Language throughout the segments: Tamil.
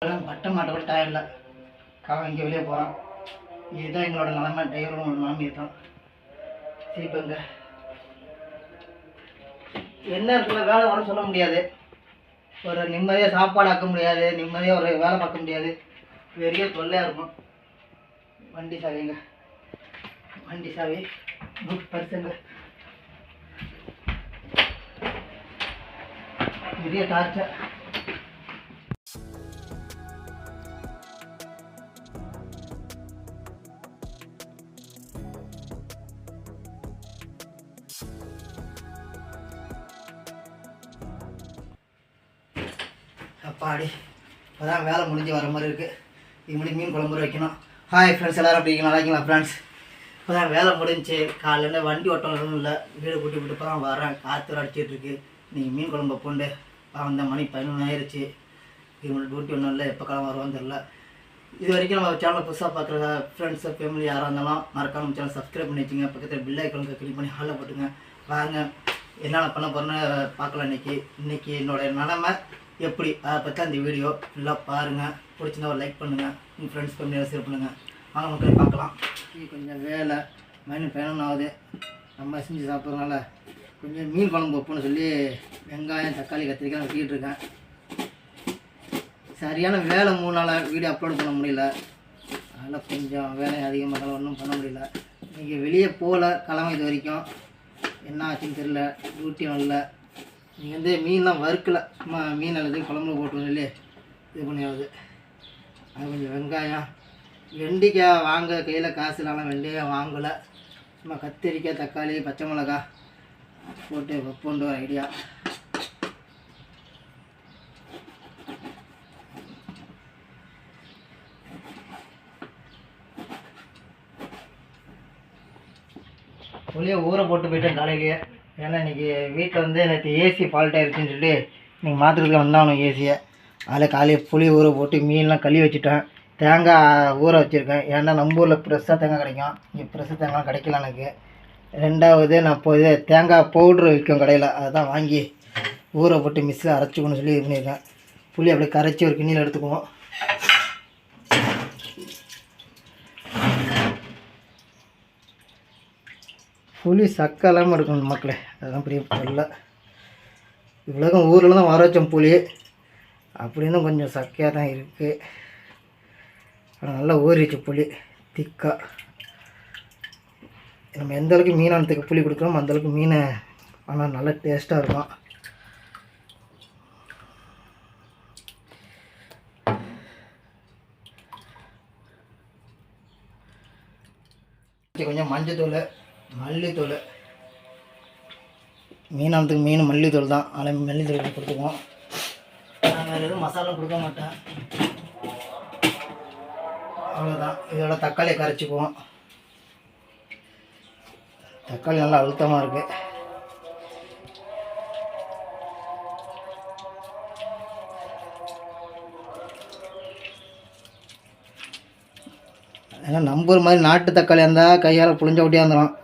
பட்ட மாட்ட கூட டயர் இல்லை. காவல் இங்கே வெளியே போகிறான் இதுதான் எங்களோட நிலைமை. டிரைவரும் ஒரு நிலைமை தான். சரி என்ன இருக்குல்ல வேலை வர சொல்ல முடியாது. ஒரு நிம்மதியாக சாப்பாடு ஆக்க முடியாது. நிம்மதியாக ஒரு வேலை பார்க்க முடியாது. பெரிய தொல்லையாக இருக்கும். வண்டி சாவிங்க. வண்டி சாவி. புக் பரிசுங்க. பெரிய டார்ச்சர் அப்பாடி இப்போதான் வேலை முடிஞ்சு வர மாதிரி இருக்குது இது முடி மீன் குழம்பு வைக்கணும். ஹாய் ஃப்ரெண்ட்ஸ் எல்லோரும் அப்படி நல்லா இருக்கீங்களா ஃப்ரெண்ட்ஸ் இப்போதான் வேலை முடிஞ்சு காலையில் வண்டி ஓட்டணும் இல்லை. வீடு கூட்டி விட்டு தான் வரேன் காற்று அடிச்சிட்டு இருக்கு. நீங்கள் மீன் குழம்பு பூண்டு. வந்த மணி பதினொன்று ஆயிடுச்சு இவங்களுக்கு டியூட்டி ஒன்றும் இல்லை. எப்போ காலம் வருவான்னு தெரில இது வரைக்கும் நம்ம சேனலை புதுசாக பார்க்குற ஃப்ரெண்ட்ஸு ஃபேமிலி யாராக இருந்தாலும் மறக்காம சேனல் சப்ஸ்கிரைப் பண்ணி வச்சுங்க. பக்கத்தில் பில் ஐக்கனுக்கு கிளிக் பண்ணி ஹாலில் போட்டுங்க. வாங்க. என்னென்ன பண்ண போகிறேன்னு பார்க்கலாம் இன்னைக்கு. இன்றைக்கி என்னோடய நிலமை எப்படி அதை பற்றி அந்த வீடியோ ஃபுல்லாக பாருங்கள் பிடிச்சிருந்தா ஒரு லைக் பண்ணுங்கள் உங்கள் ஃப்ரெண்ட்ஸ் ஃபேமிலியாக ஷேர் பண்ணுங்கள் வாங்க மக்கள் பார்க்கலாம். கொஞ்சம் வேலை. மணி பயணம் ஆகுது. நம்ம செஞ்சு சாப்பிட்றதுனால கொஞ்சம் மீன் குழம்பு வைப்போம்னு சொல்லி வெங்காயம் தக்காளி கத்திரிக்காய் வெட்டிக்கிட்டு இருக்கேன். சரியான வேலை மூணு நாளாக வீடியோ அப்லோட் பண்ண முடியல. அதனால் கொஞ்சம் வேலை அதிகமாக ஒன்றும் பண்ண முடியல. இன்றைக்கி வெளியே போகல. கிழமை இது வரைக்கும். என்ன ஆச்சுன்னு தெரில டியூட்டியும் வரல. நீங்கள் வந்து மீன்லாம் வறுக்கல. சும்மா மீன் அல்லது குழம்புல போட்டுருவோம் இல்லையே? இது பண்ணியாவது. அது கொஞ்சம் வெங்காயம். வெண்டிக்காய் வாங்க கையில் காசு இல்லாமல் வெண்டையாக வாங்கலை. சும்மா கத்திரிக்காய் தக்காளி பச்சை மிளகா போட்டு வைப்போன்ற ஒரு ஐடியா. ஒளியே ஊற போட்டு போயிட்டேன் காலையிலேயே. ஏன்னா இன்றைக்கி வீட்டில் வந்து நேற்று ஏசி ஃபால்ட் ஆகிடுச்சின்னு சொல்லிட்டு இன்றைக்கி மாற்றுறதுக்கு வந்தாகணும் ஏசியை அதில் காலையில் புளி ஊற போட்டு மீன்லாம் கழுவி வச்சுட்டேன். தேங்காய் ஊற வச்சுருக்கேன். ஏன்னா நம்ம ஊரில் ஃப்ரெஷ்ஷாக தேங்காய் கிடைக்கும். இங்கே ஃப்ரெஷ்ஷாக தேங்காய் கிடைக்கல எனக்கு. ரெண்டாவது நான் இப்போ இது தேங்காய் பவுட்ரு விற்கும் கடையில். அதை தான் வாங்கி ஊற போட்டு மிஸ்ஸில் அரைச்சிக்கணும்னு சொல்லி இது பண்ணியிருக்கேன். புளி அப்படியே கரைச்சி ஒரு கிண்ணியில் எடுத்துக்குவோம். புளி சக்கை இல்லாமல் இருக்கணும் மக்களே. அதுதான் பெரிய தொல்லை இவ்வளோக்கும் ஊரில் தான் வர வச்சோம் புளி அப்படின்னு கொஞ்சம் சக்கையாக தான் இருக்குது ஆனால் நல்லா ஊறிச்சு புளி திக்காக நம்ம எந்த அளவுக்கு மீனானத்துக்கு புளி கொடுக்குறோமோ அந்த அளவுக்கு மீன் ஆனால் நல்லா டேஸ்ட்டாக இருக்கும். கொஞ்சம் மஞ்சத்தூள். மல்லித்தூள். மீனானத்துக்கு மீன் மல்லித்தூள் தான். அதில் மல்லித்தூள் கொடுத்துக்குவோம். நான் வேறு எதுவும் மசாலா கொடுக்க மாட்டேன். அவ்வளோதான் இதோட தக்காளியை கரைச்சிக்குவோம். தக்காளி நல்லா அழுத்தமாக இருக்குது ஏன்னா நம்புற மாதிரி நாட்டு தக்காளி இருந்தால் கையால் புளிஞ்ச ஒட்டியாக இருந்துடும்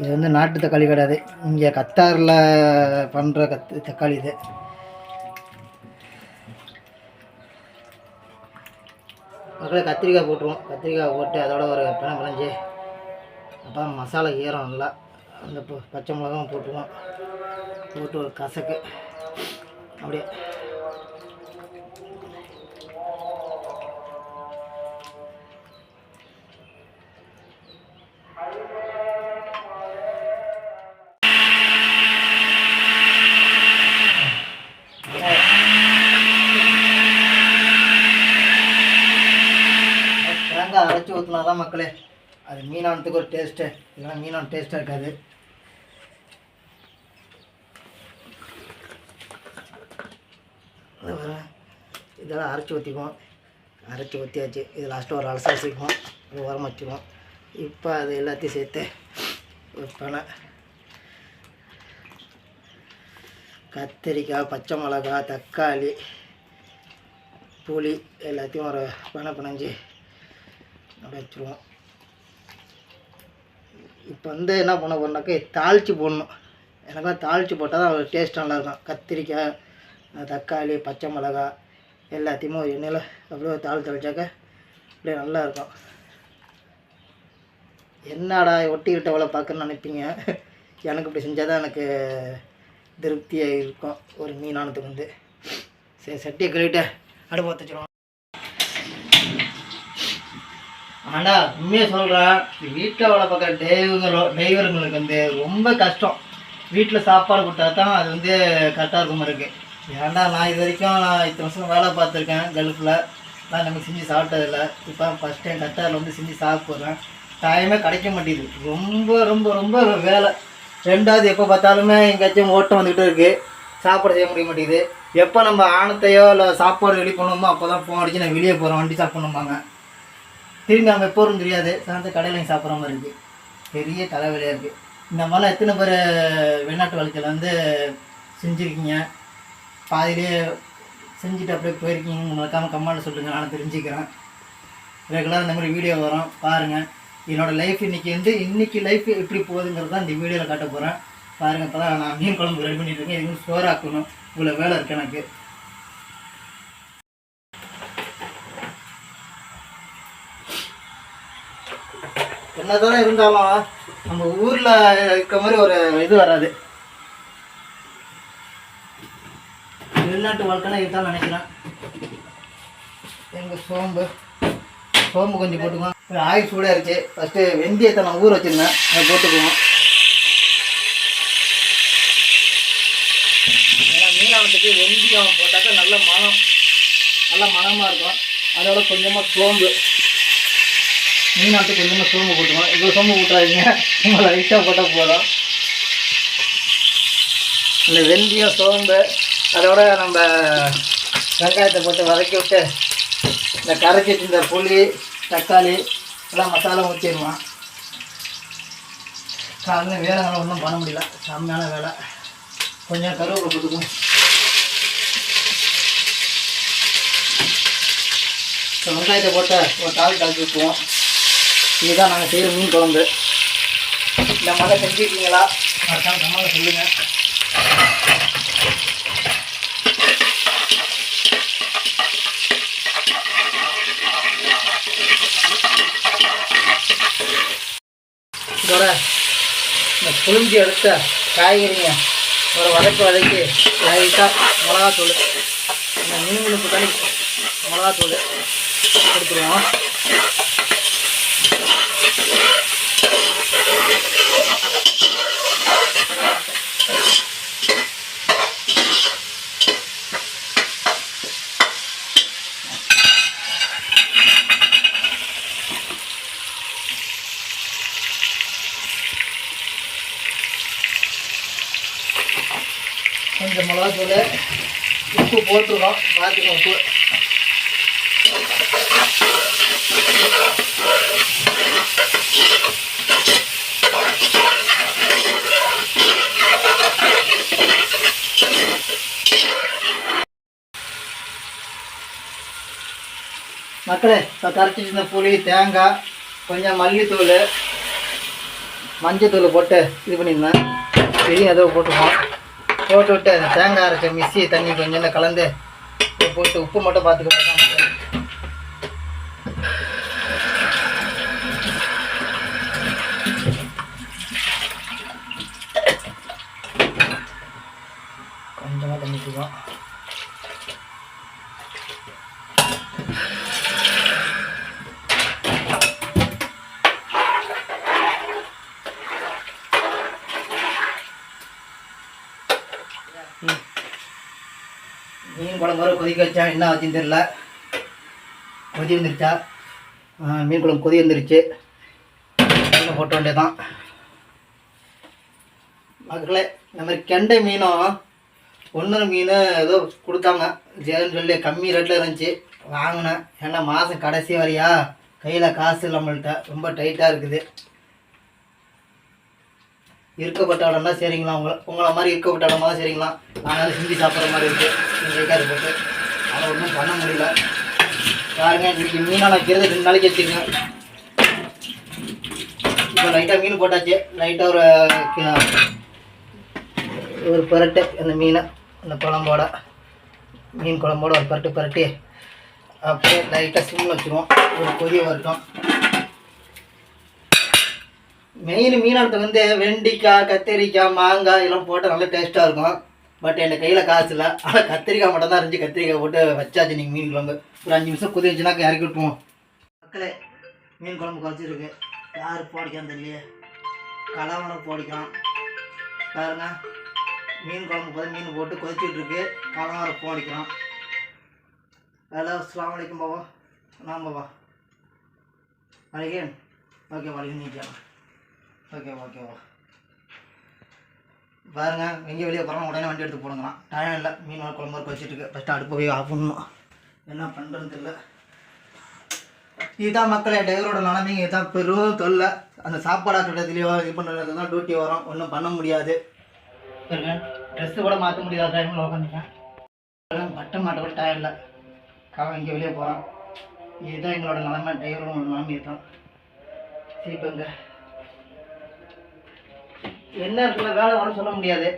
இது வந்து நாட்டு தக்காளி கிடையாது இங்கே கத்தாரில் பண்ணுற கத்து தக்காளி இது. மக்களே கத்திரிக்காய் போட்டுருவோம். கத்திரிக்காய் போட்டு அதோட ஒரு பிணை பிணைஞ்சி அப்போ மசாலா ஈரம் நல்லா அந்த பச்சை மிளகாவும் போட்டுருவோம். போட்டு ஒரு கசக்கு. அப்படியே அரைச்சி மக்களே அது மீனானத்துக்கு ஒரு டேஸ்ட்டு இல்லைன்னா மீனான டேஸ்ட்டாக இருக்காது. இதெல்லாம் அரைச்சி ஊற்றிக்குவோம் அரைச்சி ஊற்றியாச்சு இது லாஸ்ட்டாக ஒரு அலசா வச்சுக்குவோம் உரம் வச்சுக்குவோம் இப்போ அது எல்லாத்தையும் சேர்த்து ஒரு பனை. கத்திரிக்காய் பச்சை மிளகா தக்காளி புளி எல்லாத்தையும் ஒரு பனை பிணைஞ்சி அப்படியே வச்சுருவோம் இப்போ வந்து என்ன பண்ண போகிறோம்னாக்கா தாளித்து போடணும். எனக்கு தாளித்து போட்டால் தான் ஒரு டேஸ்ட் நல்லாயிருக்கும். கத்திரிக்காய் தக்காளி பச்சை மிளகா எல்லாத்தையுமே ஒரு எண்ணெயில் அப்படியே தாள் தெளிச்சாக்க அப்படியே நல்லா இருக்கும் என்னடா ஒட்டிக்கிட்ட அவ்வளோ பார்க்குன்னு நினைப்பீங்க? எனக்கு இப்படி செஞ்சால் தான் எனக்கு திருப்தியாக இருக்கும் ஒரு மீனானதுக்கு வந்து. சரி சட்டியை கழுவிட்டு அடுப்பு வச்சுருவோம். ஆண்டா உண்மையாக சொல்கிறேன் வீட்டில் வேலை பார்க்குற டிரைவங்களோ டிரைவருங்களுக்கு வந்து ரொம்ப கஷ்டம். வீட்டில் சாப்பாடு கொடுத்தா தான் அது வந்து கரெக்டாக இருக்கும் இருக்குது ஏன்டா நான் இது வரைக்கும் நான் இத்தனை வருஷம் வேலை பார்த்துருக்கேன் கல்ஃபில் நான் நம்ம செஞ்சு சாப்பிட்டதில்ல இப்போ ஃபஸ்ட் டைம் கட்டாரில் வந்து செஞ்சு சாப்பிட போகிறேன் டைமே கிடைக்க மாட்டேங்குது. ரொம்ப ரொம்ப ரொம்ப வேலை. ரெண்டாவது எப்போ பார்த்தாலுமே எங்கேயாச்சும் ஓட்டம் வந்துக்கிட்டு இருக்குது சாப்பாடு செய்ய முடிய மாட்டேங்குது. எப்போ நம்ம ஆணத்தையோ இல்லை சாப்பாடு ரெடி பண்ணுவோமோ அப்போ தான் ஃபோன் அடிச்சு நான் வெளியே போகிறேன் வண்டி சாப்பிட்ணும்பாங்க திரும்பி அவங்க எப்போ தெரியாது. சாயந்தரம் கடையிலையும் சாப்பிட்ற மாதிரி இருக்குது பெரிய தலைவலியாக இருக்குது இந்த மாதிரிலாம் எத்தனை பேர் வெளிநாட்டு வாழ்க்கையில் வந்து செஞ்சுருக்கீங்க? பாதியிலே செஞ்சுட்டு அப்படியே போயிருக்கீங்க மறக்காமல் கம்மாண்ட சொல்லுங்கள் நான் தெரிஞ்சுக்கிறேன். ரெகுலராக இந்த மாதிரி வீடியோ வரும். பாருங்கள் என்னோடய லைஃப் இன்றைக்கி வந்து இன்றைக்கி லைஃப் எப்படி போகுதுங்கிறது தான் இந்த வீடியோவில் காட்ட போகிறேன் பாருங்கள் இப்போ தான் நான் மீன் குழம்பு ரெடி பண்ணிட்டு இருக்கேன். இது ஸ்டோர் ஆக்கணும் இவ்வளோ வேலை இருக்குது எனக்கு. என்னதான் இருந்தாலும் நம்ம ஊரில் இருக்க மாதிரி ஒரு இது வராது. வெளிநாட்டு வாழ்க்கைனா இதுதான் நினைக்கிறேன். எங்கள் சோம்பு சோம்பு கொஞ்சம் போட்டுக்குவோம். ஒரு ஆயில் சூடாக இருந்துச்சு ஃபஸ்ட்டு வெந்தயத்தை நான் ஊற வச்சுருந்தேன். அதை போட்டுக்குவோம். ஏன்னா மீனானத்துக்கு வெந்தயம் போட்டாக்கா நல்ல மனம் நல்ல மனமாக இருக்கும். அதோட கொஞ்சமாக சோம்பு. மீனாட்டு கொஞ்சமாக சோம்பு போட்டுக்கணும் இவ்வளோ சோம்பு போட்டுறாதீங்க. உங்களை லைட்டாக போட்டால் போதும். இந்த வெந்தயம் சோம்பு அதோட நம்ம வெங்காயத்தை போட்டு வதக்கி விட்டு இந்த கரைச்சி இந்த புளி தக்காளி எல்லாம் மசாலா ஊற்றிடுவோம் காலையில் வேலைங்களை ஒன்றும் பண்ண முடியல. செம்மையான வேலை. கொஞ்சம் கருவேப்பிலை கொடுக்கும் வெங்காயத்தை போட்டு ஒரு தாள் கலக்கி விட்டுவோம் இதுதான் நாங்கள் செய்கிற மீன் குழம்பு. இந்த மாதிரி செஞ்சுருக்கீங்களா? மறக்காம கம்மாவில் சொல்லுங்கள் இதோட இந்த புளிஞ்சி எடுத்த காய்கறிங்க ஒரு வதக்கு வதக்கி லைட்டாக மிளகாத்தூள் இந்த மீன்களுக்கு தனி மிளகாத்தூள் கொடுத்துருவோம் கொஞ்சம் மிளகாத்தூள் உப்பு போட்டுருக்கோம். பார்த்துக்கோங்க உப்பு. மக்களே இப்போ கரைச்சி வச்சிருந்த புளி தேங்காய் கொஞ்சம் மல்லித்தூள் மஞ்சத்தூள் போட்டு இது பண்ணியிருந்தேன். பெரிய ஏதோ போட்டுருவோம் போட்டு விட்டு அந்த தேங்காய் அரைச்ச மிக்ஸி தண்ணி கொஞ்சம் கலந்து போட்டு உப்பு மட்டும் பார்த்துக்கோங்க கொஞ்சமாக தண்ணி ஊற்றிக்குவோம் மீன் குழம்பு வர கொதிக்க வச்சா என்ன ஆச்சுன்னு தெரில கொதி வந்துருச்சா? மீன் குழம்பு கொதி வந்துருச்சு. மீனை போட்ட வேண்டியதான் மக்களே இந்த மாதிரி கெண்டை மீனும் ஒன்று மீன் ஏதோ கொடுத்தாங்க. சரின்னு சொல்லி கம்மி ரேட்டில் இருந்துச்சு. வாங்கினேன். ஏன்னா மாதம் கடைசி வரையா கையில் காசு இல்லை ரொம்ப டைட்டாக இருக்குது. இருக்கப்பட்ட இடம்னா சரிங்களா? உங்களை உங்களை மாதிரி இருக்கப்பட்ட இடமா தான் சரிங்களா? நாங்கள் செஞ்சு சாப்பிட்ற மாதிரி இருக்குது நீங்கள் கைக்காது போட்டு. அதை ஒன்றும் பண்ண முடியல. பாருங்க இன்றைக்கி மீனாக வைக்கிறது ரெண்டு நாளைக்கு வச்சுருங்க இப்போ லைட்டாக மீன் போட்டாச்சு. லைட்டாக ஒரு ஒரு புரட்டு அந்த மீனை அந்த குழம்போட. மீன் குழம்போட ஒரு பரட்டு பரட்டி. அப்படியே லைட்டாக சிம்மில் வச்சுருவோம். ஒரு கொதி வரட்டும். மெயின் மீனானது வந்து வெண்டிக்காய் கத்திரிக்காய் மாங்காய் எல்லாம் போட்டு நல்லா டேஸ்ட்டாக இருக்கும். பட் என் கையில் காசு இல்லை. ஆனால் கத்திரிக்காய் மட்டும் தான் இருந்துச்சு. கத்திரிக்காய் போட்டு வச்சாச்சு நீங்கள் மீன் குழம்பு. ஒரு அஞ்சு நிமிஷம் கொதிச்சுனாக்க இறக்கி விட்டுவோம் மக்களே மீன் குழம்பு குறைச்சிருக்கு யார் போடிக்கான்னு தெரியலையே. கலவனை போடிக்கலாம் பாருங்க. மீன் குழம்பு போது மீன் போட்டு கொதிச்சுட்டு இருக்கு கலவரை போடிக்கலாம் ஹலோ அஸ்லாம் வலைக்கம் பாபா. நான் பாபா. வலைக்கேன் ஓகே வலைக்கம் நீக்கலாம் ஓகே ஓகேவா பாருங்க எங்கே வெளியே போகிறோம் உடனே வண்டி எடுத்து போடுங்களாம் டைம் இல்லை மீன் வர குழம்பு இருக்க வச்சுட்டு இருக்கு. ஃபஸ்ட்டு அடுப்பு போய் ஆஃப் பண்ணணும். என்ன பண்ணுறது இல்லை இதுதான் மக்களே டிரைவரோட நிலமைங்க. இதுதான் பெரும் தொல்லை. அந்த சாப்பாடு ஆட்டத்துலேயோ இது பண்ணுறது தான் டியூட்டி வரும். ஒன்றும் பண்ண முடியாது. ட்ரெஸ்ஸு கூட மாற்ற முடியாத டைமில் உட்காந்துட்டேன் பட்டம் மாட்ட கூட டயம் இல்லை. காவல் இங்கே வெளியே போகிறோம் இதுதான் எங்களோட நிலமை டிரைவரோட நிலமை இதுதான். சீப்பங்க என்ன இருக்குல்ல வேலை வர சொல்ல முடியாது.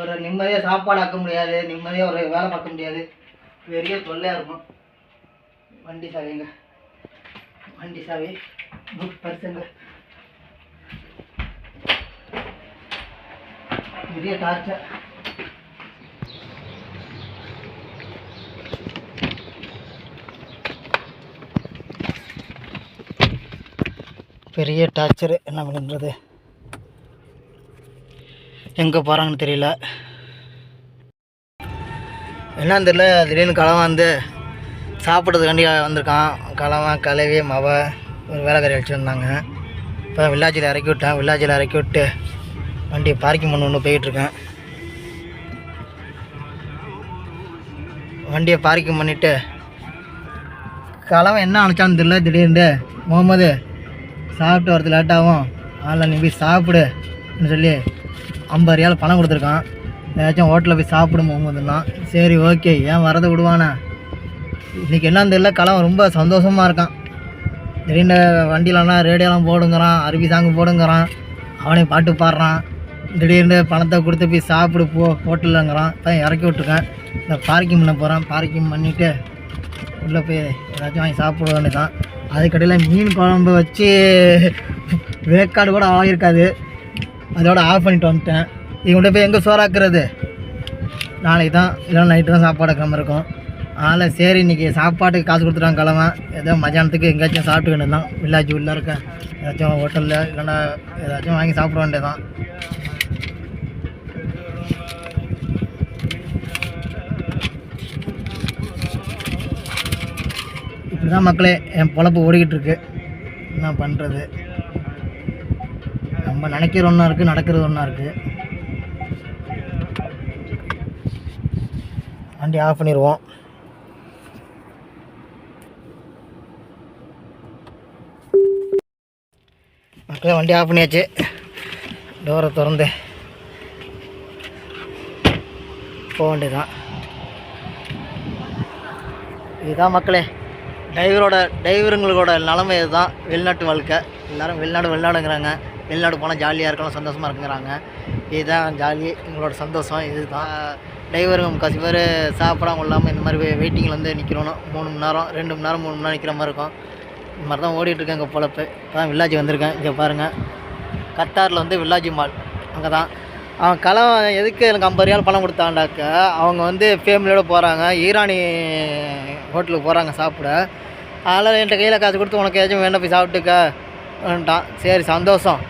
ஒரு நிம்மதியாக சாப்பாடு ஆக்க முடியாது நிம்மதியாக ஒரு வேலை பார்க்க முடியாது. பெரிய தொல்லையாக இருக்கும். வண்டி சாவிங்க. வண்டி சாவி புக் பர்சுங்க பெரிய டார்ச்சர் பெரிய டார்ச்சரு என்ன பண்ணுறது? எங்கே போகிறாங்கன்னு தெரியல. என்னன்னு தெரியல திடீர்னு கலவன் வந்து சாப்பிட்றதுக்காண்டி வந்திருக்கான். கலவன் கலவி மவ ஒரு வேலைக்காரி வச்சுருந்தாங்க வந்தாங்க. இப்போ வில்லாஜில் இறக்கி விட்டேன். வில்லாஜில் இறக்கி விட்டு வண்டியை பார்க்கிங் பண்ண ஒன்று போயிட்டுருக்கேன் வண்டியை பார்க்கிங் பண்ணிவிட்டு கலவன் என்ன அனுச்சான்னு தெரியல திடீர்னு. முகமது சாப்பிட்டு வரது லேட்டாகும் ஆளில் நீ போய் சாப்பிடுன்னு சொல்லி ஐம்பது ரியால் பணம் கொடுத்துருக்கான். ஏதாச்சும் ஹோட்டலில் போய் சாப்பிடு முகமதுன்னா சரி ஓகே. ஏன் வரதை விடுவானே? இன்றைக்கி என்னன்னு தெரியல கலம் ரொம்ப சந்தோஷமாக இருக்கான். திடீர்னு வண்டியிலனா ரேடியோலாம் போடுங்கிறான் அருவி சாங்கு போடுங்கிறான். அவனே பாட்டு பாடுறான். திடீர்னு பணத்தை கொடுத்து போய் சாப்பிடு போ ஹோட்டலுங்கிறான் தான் இறக்கி விட்ருக்கேன் இந்த பார்க்கிங் பண்ண போகிறான் பார்க்கிங் பண்ணிவிட்டு உள்ளே போய் ஏதாச்சும் வாங்கி சாப்பிட வேண்டியதான் அதுக்கடையில் மீன் குழம்பு வச்சு வேக்காடு கூட ஆகியிருக்காது அதோட ஆஃப் பண்ணிட்டு வந்துட்டேன். இவங்கள்ட்ட போய் எங்கே சோறாக்குறது நாளைக்கு தான் இல்லைன்னா நைட்டு தான் சாப்பாடு கிளம்ப இருக்கும். அதனால் சரி இன்றைக்கி சாப்பாட்டுக்கு காசு கொடுத்துட்டாங்க கிளம்ப ஏதோ மத்தியானத்துக்கு எங்கேயாச்சும் சாப்பிட்டு வேண்டியது தான் வில்லேஜ் உள்ளே இருக்க. ஏதாச்சும் ஹோட்டலில் இல்லைன்னா ஏதாச்சும் வாங்கி சாப்பிட வேண்டியதான் இப்படி தான் மக்களே என் பொழப்பு ஓடிக்கிட்டு இருக்கு. என்ன பண்ணுறது நம்ம நினைக்கிற ஒன்றா இருக்குது நடக்கிறது ஒன்றா இருக்குது வண்டி ஆஃப் பண்ணிடுவோம் மக்களே வண்டி ஆஃப் பண்ணியாச்சு. டோரை திறந்து. போக வேண்டியதுதான். இதுதான் மக்களே டிரைவரோட டிரைவருங்களோட நிலமை இதுதான். வெளிநாட்டு வாழ்க்கை. எல்லாரும் வெளிநாடு வெளிநாடுங்கிறாங்க. வெளிநாடு போனால் ஜாலியாக இருக்கலாம் சந்தோஷமாக இருக்குங்கிறாங்க. இதுதான் ஜாலி எங்களோட சந்தோஷம் இதுதான். டிரைவருங்க முக்காசி பேர் சாப்பிடாம இல்லாமல் இந்த மாதிரி வெயிட்டிங்கில் வந்து நிற்கிறோன்னு மூணு மணி நேரம் ரெண்டு மணி நேரம் மூணு மணி நேரம் நிற்கிற மாதிரி இருக்கும். இந்த மாதிரி தான் ஓடிட்டுருக்கேன் இங்கே பொழப்பு. இப்போ தான் வில்லாஜ் வந்திருக்கேன் இங்கே பாருங்கள் கத்தாரில் வந்து வில்லாஜி மால் அங்கே தான் அவன் களம் எதுக்கு எனக்கு ஐம்பது ரூபாய் பணம் கொடுத்தாண்டாக்க அவங்க வந்து ஃபேமிலியோடு போகிறாங்க ஈரானி ஹோட்டலுக்கு போகிறாங்க சாப்பிட. அதனால் என்கிட்ட கையில் காசு கொடுத்து உனக்கு ஏதாச்சும் வேண்டாம் போய் சாப்பிட்டுக்கன்ட்டான் சரி சந்தோஷம்.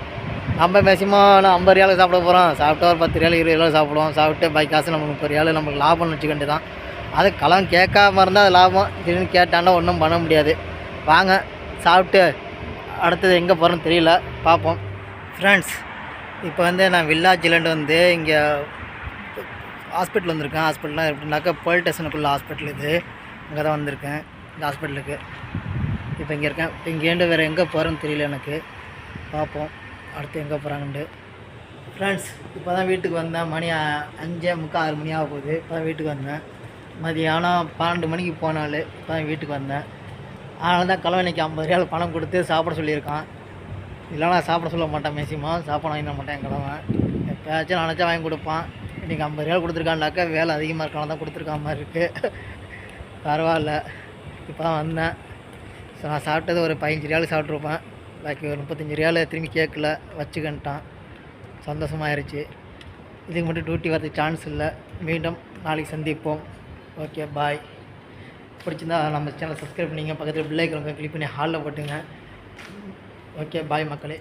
நம்ம மேக்ஸிமம் ஐம்பது ரியாலுக்கு சாப்பிட போகிறோம் சாப்பிட்டு ஒரு பத்து ரியாலு இருபது ரூபா சாப்பிடுவோம். சாப்பிட்டு பை காசு நம்ம முப்பது ரியாலு நமக்கு லாபம்னு வச்சுக்கிட்டு தான் அது களம் கேட்காம இருந்தால் அது லாபம். திடீர்னு கேட்டாண்டா ஒன்றும் பண்ண முடியாது. வாங்க சாப்பிட்டு அடுத்தது எங்கே போகிறோன்னு தெரியல. பார்ப்போம். ஃப்ரெண்ட்ஸ் இப்போ வந்து நான் வில்லாஜிலேருந்து வந்து இங்கே ஹாஸ்பிட்டல் வந்திருக்கேன். ஹாஸ்பிட்டல்லாம் எப்படின்னாக்கா போலீஸ் ஸ்டேஷனுக்குள்ள ஹாஸ்பிட்டல் இது. அங்கே தான் வந்திருக்கேன். இந்த ஹாஸ்பிட்டலுக்கு இப்போ இங்கே இருக்கேன். இப்போ இங்கேருந்து வேறு எங்கே போகிறேன்னு தெரியல எனக்கு. பார்ப்போம். அடுத்து எங்கே போகிறாங்கன்ட்டு. ஃப்ரெண்ட்ஸ் இப்போ தான் வீட்டுக்கு வந்தேன். மணி அஞ்சே முக்கால் ஆறு மணி ஆக போகுது. இப்போ தான் வீட்டுக்கு வந்தேன். மதியானம் பன்னெண்டு மணிக்கு போனாள் இப்போ தான் வீட்டுக்கு வந்தேன். அதனால தான் கலவனைக்கு ஐம்பது ரூபாயில் பணம் கொடுத்து சாப்பிட சொல்லியிருக்கான். இல்லைனா சாப்பிட சொல்ல மாட்டேன் மேக்ஸிமம். சாப்பாடு வாங்கிட மாட்டேன் என் கிழவன் எப்போயாச்சும் நினச்சா வாங்கி கொடுப்பான். இன்றைக்கி ஐம்பது ரியால் கொடுத்துருக்கான்னாக்கா வேலை அதிகமாக இருக்கான தான் கொடுத்துருக்கா மாதிரி இருக்குது பரவாயில்ல. இப்போ தான் வந்தேன். ஸோ நான் சாப்பிட்டது ஒரு பதினஞ்சு ரியால் சாப்பிட்ருப்பேன் பாக்கி ஒரு முப்பத்தஞ்சு ரியால் திரும்பி கேட்கல வச்சுக்கன்ட்டான் சந்தோஷமாயிருச்சு. இதுக்கு மட்டும் டியூட்டி வரதுக்கு சான்ஸ் இல்லை. மீண்டும் நாளைக்கு சந்திப்போம். ஓகே பாய் பிடிச்சிருந்தா நம்ம சேனலை சப்ஸ்கிரைப் பண்ணிங்க. பக்கத்தில் பிள்ளைக்கு கிளிக் பண்ணி ஹாலில் போட்டுங்க. ஓகே பாய் மக்களே.